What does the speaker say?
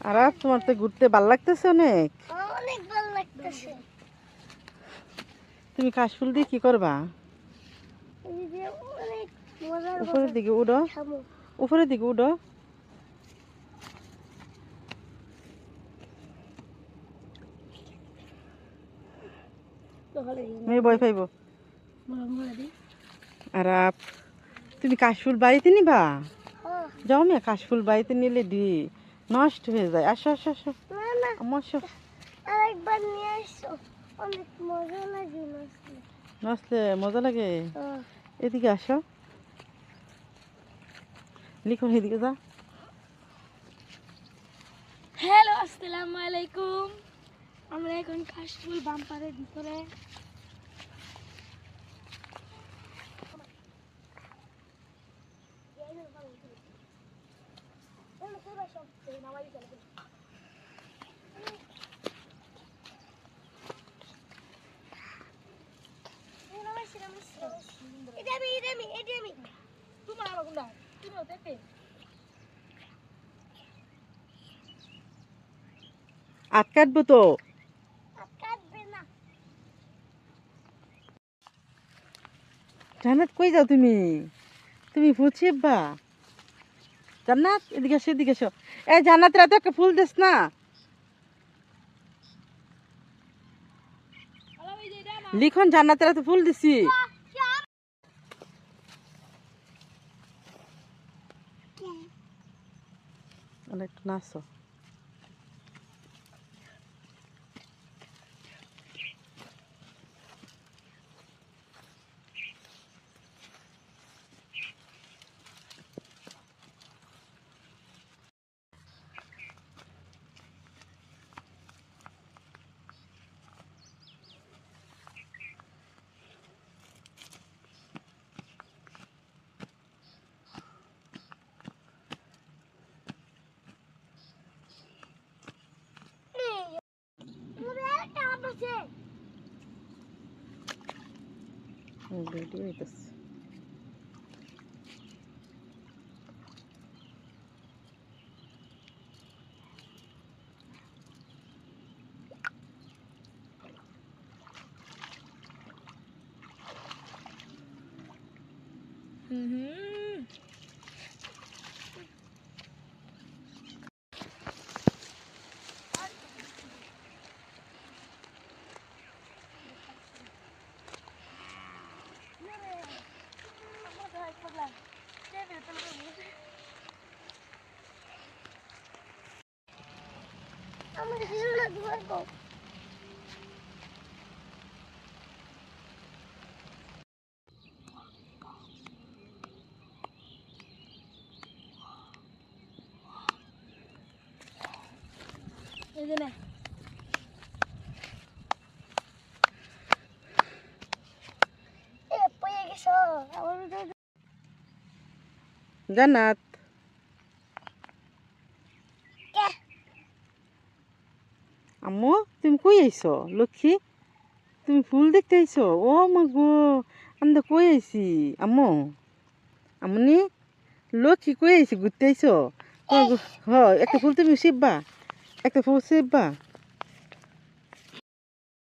আর তোমার তো ঘুরতে ভালো লাগতেছে অনেক অনেক ভালো লাগতেছে তুমি কাশফুল দিয়ে কি করবা উপরের দিকে উড়ো উপরের দিকে উড়ো মেয়ে পাইব আর তুমি কাশফুল বাড়িতে নিবা হ্যাঁ যাও মেয়ে কাশফুল বাড়িতে নিলে দি। নষ্ট হয়ে যায়। আসো আসো আসো। আমার আসো। আরেকবার নিয়ে আসো। অনেক মজা লাগে নাচলে মজা লাগে? এদিকে আসো। লিখুন এদিকে যা। হ্যালো আসসালামু আলাইকুম। আমরা এখন কাশফুল বাম্পারের ভিতরে এটা আমি এটা আমি এটা আমি তোমার আমার গুন্ডা তুমি দেখে আট কাটবো তো। জান্নাত কই যাও তুমি? তুমি ফুল ছিপবা জান্নাত? এদিকে আসো এদিকে আসো। এই জান্নাতের এত একটা ফুল দিস না। লিখন, জান্নাতের এত ফুল দিছি। অনেক নাচো ভিডিও হইতেছে আমার Hero দুয়ার গো এই যে না এ পয়ে গেছো আমার ভিতরে জান্নাত। আম্মু, তুমি কই আইছো? লক্ষ্মী, তুমি ফুল দেখতে আইছো? ও মা গো, আমি তো কই আইছি? আম্মু, আম্মুনি, লক্ষ্মী কই আইছি? ঘুরতে আইছো? হ, একটা ফুল তুমি শিববা একটা ফুল শিববা